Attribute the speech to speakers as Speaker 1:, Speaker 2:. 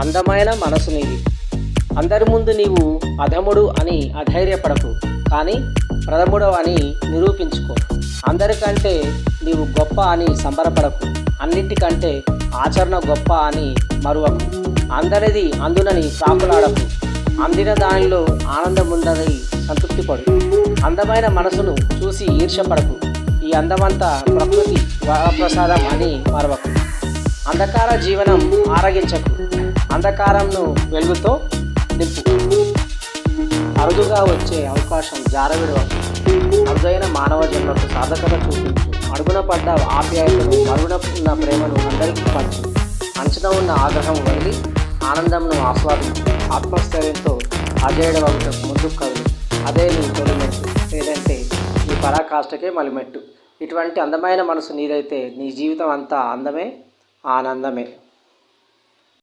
Speaker 1: అందమైన మనసు నీది అందరి ముందు నీవు అధముడు అని అధైర్యపడకు కానీ ప్రథముడు అని నిరూపించుకో. అందరికంటే నీవు గొప్ప అని సంబరపడకు అన్నింటికంటే ఆచరణ గొప్ప అని మరువకు. అందరిది అందునని ప్రాకులాడకు అందిన దానిలో ఆనందం ఉందని సంతృప్తి పడు అందమైన మనసును చూసి ఈర్షపడకు ఈ అందమంతా ప్రకృతి వరప్రసాదం అని మరవకు. అంధకార జీవనం ఆరగించకు. అంధకారంను వెలుగుతో నింపు. అరుదుగా వచ్చే అవకాశం జారవిడవకు అరుదైన మానవ జన్మకు సాధకత చూపించు. అడుగున పడ్డ ఆప్యాయతను మరుగున ఉన్న ప్రేమను అందరికీ పంచు. అంచనా ఉన్న ఆగ్రహం వదిలి ఆనందంను ఆస్వాదించు. ఆత్మస్థైర్యంతో అజేయడ వంటకు ముందుకు కదులు. అదే నీ తొలిమెట్టు లేదంటే నీ పరాకాష్ఠకే మలిమెట్టు. ఇటువంటి అందమైన మనసు నీదైతే నీ జీవితం అంతా అందమే ఆనందమే.